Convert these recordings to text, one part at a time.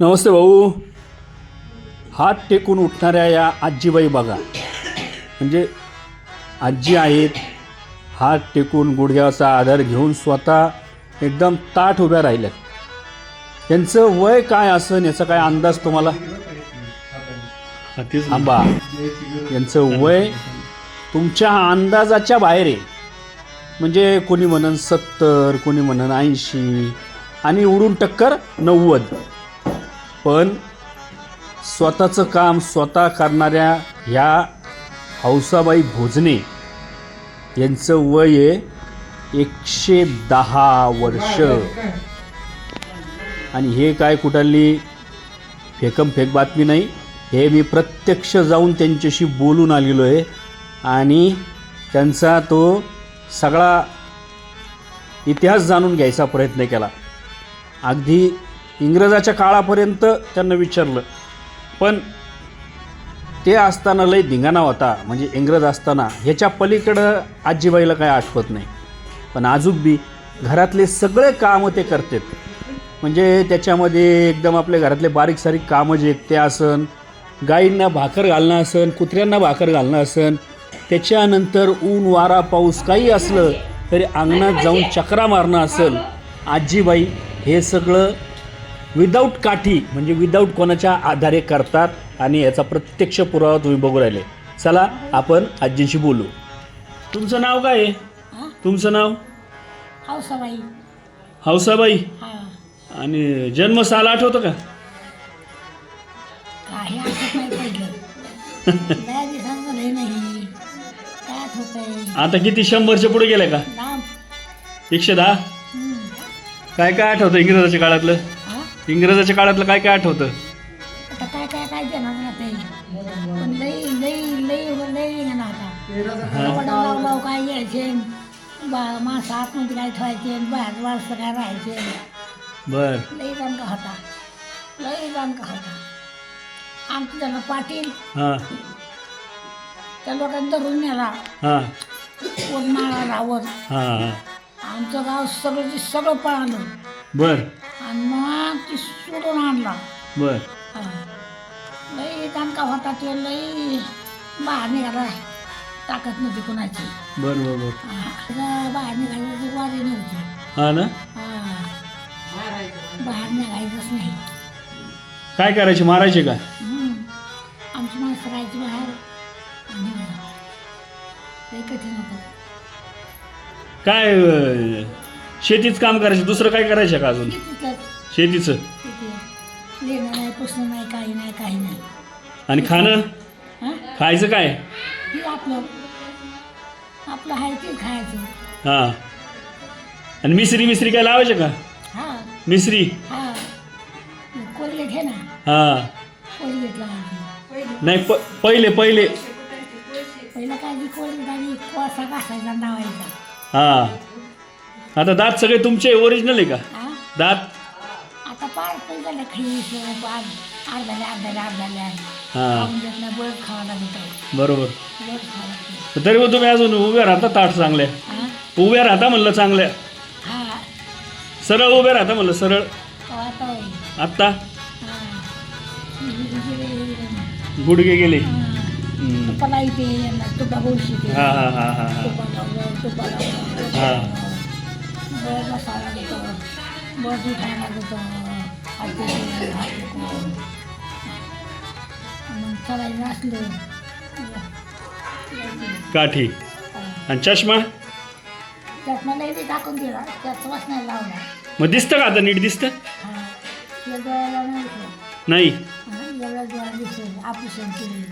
नमस्ते भाऊ. हात टेकून उठणाऱ्या या आजीबाई बघा. म्हणजे आजी आहेत हात टेकून गुडघ्याचा आधार घेऊन स्वतः एकदम ताठ उभ्या राहिल्यात. यांचं वय काय असन याचा काय अंदाज तुम्हाला? आंबा यांचं वय तुमच्या अंदाजाच्या बाहेर आहे. म्हणजे कोणी म्हणन सत्तर कोणी म्हणन ऐंशी आणि उडून टक्कर नव्वद. पण स्वतःचं काम स्वतः करणाऱ्या ह्या हौसाबाई भोजने यांचं वय आहे एकशे दहा वर्ष. आणि हे काय कुठली फेकम फेक बातमी नाही हे मी प्रत्यक्ष जाऊन त्यांच्याशी बोलून आलेलो आहे. आणि त्यांचा तो सगळा इतिहास जाणून घ्यायचा प्रयत्न केला. अगदी इंग्रजाच्या काळापर्यंत त्यांना विचारलं. पण ते असताना लय धिंगाणा होता. म्हणजे इंग्रज असताना ह्याच्या पलीकडं आजीबाईला काय आठवत नाही. पण आजूक बी घरातले सगळे कामं ते करतात. म्हणजे त्याच्यामध्ये एकदम आपल्या घरातले बारीक सारीक कामं जे ते असन गाईंना भाकर घालणं असन कुत्र्यांना भाकर घालणं असन त्याच्यानंतर ऊन वारा पाऊस काही असलं तरी अंगणात जाऊन चक्रा मारणं असेल आजीबाई हे सगळं विदाऊट काठी म्हणजे विदाऊट कोणाच्या आधारे करतात आणि याचा प्रत्यक्ष पुरावा तुम्ही बघू राहिले. चला आपण आजींशी बोलू. तुमचं नाव काय आहे? तुमचं नाव? हौसाबाई. हौसाबाई. आणि जन्म साल आठवतं का? काही आठवत नाही पडलं. लय दिवसांचं लय नाही. काय आठवतंय आता किती? शंभरच्या पुढे गेलं का? लांब एकशे दहा. काय काय आठवतं इंग्रजाच्या काळातलं? इंग्रजाच्या काळातलं काय काय आठवतं? आता काय काय काय देणार पण लई लई लई लई ना आता. वडा लाव लाव काय घ्यायचे बा माणसं आतमध्ये काय ठेवायचे? बाहेर काय राहायचे? बर. लई दणका होता. लई दणका होता. आमचं त्याला पाटील हां. त्या लोकांनी धरून नेला. हां. उन्हाळा रावत हां हां. आमचं गाव सगळं सगळं पळालं. बर. आणि मग ती सोडून आणला. बर. हा. लई दणका होता ते लई बाहेर निघाला. ताकद नव्हती कुणाची. बर बर बर. हा. जरा बाहेर निघायची वारी नव्हती. हां ना? हा. बाहेर निघायचंच नाही. काय करायचे मारायचे का? हम्म. आमची माणसं राहायची बाहेर. आणि लई कठीण होतं. काय अं, शेतीच काम करायचं. दुसरं काय करायचं का अजून? शेतीचं तिथे लेणं नाही पुसणं नाही काही नाही काही नाही. आणि खाणं? हां? खायचं काय? हे आपलं आपलं आहे ते खायचं. हां. आणि मिसरी मिसरी काय लावायचे का? हा. मिसरी? हा. ना? हां. लावायची. नाही प पहिले पहिले. पहिलं काय आणि कोळसा घासायचा लावायचा. हां. आता दात सगळे तुमचे ओरिजिनल आहे का? हा? दात? आता पार पण झालं खीस अर्धाले अर्धाले अर्धाले हां. खाऊन देत नाही बरं खावा लागतं बरोबर. बरं खावा लागतं तरी मग तुम्ही अजून उभ्या राहता ताट चांगल्या. हा? उभ्या राहता म्हणलं चांगल्या. हा. सरळ उभ्या राहता म्हणलं सरळ. आता आत्ता? हा. गुडघे गेले. हा. हम्म. तुपाला येते यांना तुपा गोळशी ते हां हां हां हां हां. तुपा लावलं तुपा लावलं हा. मसाला असलं. काठी. आणि चष्मा? त्यात मला इथे टाकून दिला. त्यात वास नाही लावला. मग दिसतं का आता? नीट दिसतं? हा. या डोळ्याला नाही दिसलं. नाही. हा, एवढा डोळा दिसलं. ऑपरेशन केलं.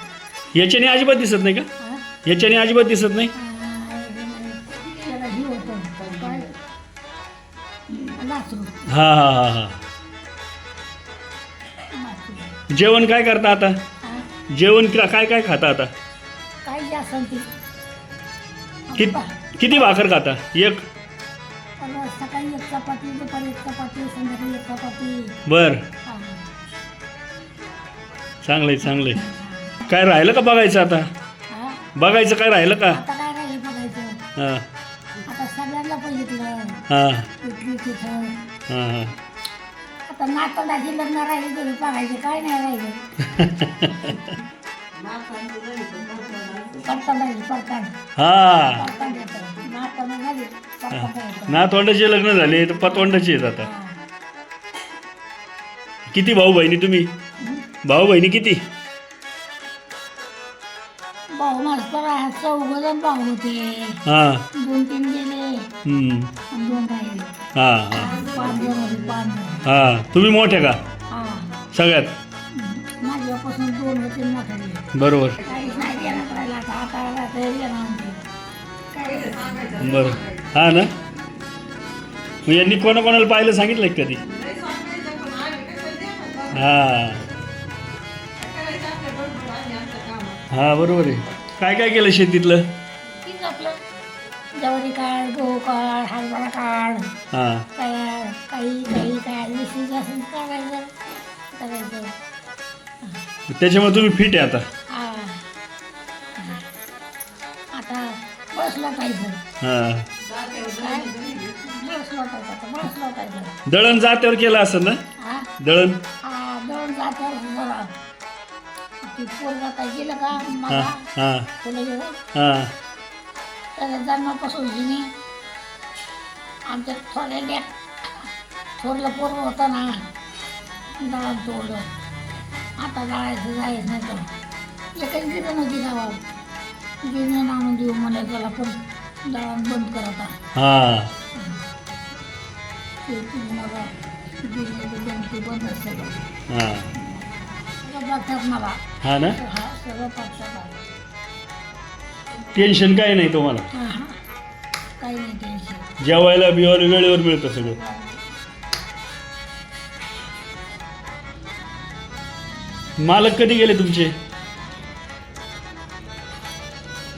याच्याने अजिबात दिसत नाही का? हा? याच्याने अजिबात दिसत नाही? हां हां हां हां. जेवण काय करता आता? जेवण का- काय काय खाता आता? ते. कित भाकर खाता? एक? मला सकाळी एक चपाती दुपारी एक चपाती संध्याकाळी एक चपाती. बर. चांगलंय चांगलंय. काय राहिलं का बघायचं आता? बघायचं काय राहिलं का? आता हां. आता सगळ्यांना बघितलं हां. तिथं हां हां आता लग्न राहिली तरी बघायचे काय नाही राहिलं. हा येतं. झाली, येतं. नातवंडाचे लग्न झाले तर पतवंडाचे आहेत आता. किती भाऊ बहिणी तुम्ही भाऊ बहिणी किती चौघ जण भाऊ होते हा दोन तीन गेले. हम्म. आणि दोन राहिले. हा हा. पाच जण होते पाच जण हा. तुम्ही मोठे का? हा. सगळ्यात? माझ्यापासून दोन होते मोठे बरोबर. काहीच नाही देणं करायला आता हाताळायला तरी देणं काय बरं हा ना? मग यांनी कोणा कोणाला पाहिलं सांगितलं का कधी? हा. हा बरोबर आहे. काय काय केलं शेतीतलं? तीच आपलं. ज्वारी काढ गहू काढ हरभरा काढ हा. तयार काही काही काय विशेष असेल काढायचं करायचं. त्याच्यामुळे तुम्ही फिट आहे आता. हा. हा. काय? दळण जात्यावर केलं असं ना? हा. दळण? ती पोरगा काय गेलं का हा मला? हा फुलं घेऊन हा. त्याच्या जन्मापासून जिने आमच्या थोड्या लेक थोरलं पोरं होतं ना दळण तोडलं. आता जायचं जायचं नाही तर एकच दिलं नव्हती गावात जिने आणून देऊ मला त्याला पण दळण बंद करत आहे. हा. ते तुम्हाला बंद बंद हा. सगळं बघतात मला हा ना? हा सगळं टेन्शन काय नाही तुम्हाला. हां हां. काही नाही टेन्शन जेवायला बिवायला वेळेवर मिळतं सगळं. मालक कधी गेले तुमचे?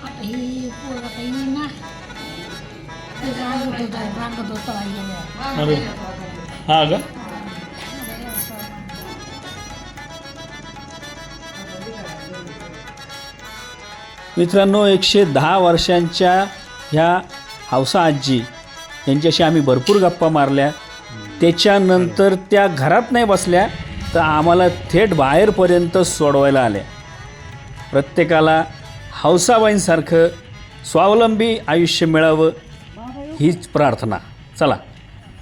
आता ही पोरं काही नाही ना. ते रांगत होतं रांगत होतं गेलं. अरे. हा का? मित्रांनो एकशे दहा वर्षांच्या ह्या हौसा आजी यांच्याशी आम्ही भरपूर गप्पा मारल्या. त्याच्यानंतर त्या घरात नाही बसल्या तर आम्हाला थेट बाहेरपर्यंत सोडवायला आल्या. प्रत्येकाला हौसाबाईंसारखं स्वावलंबी आयुष्य मिळावं हीच प्रार्थना. चला.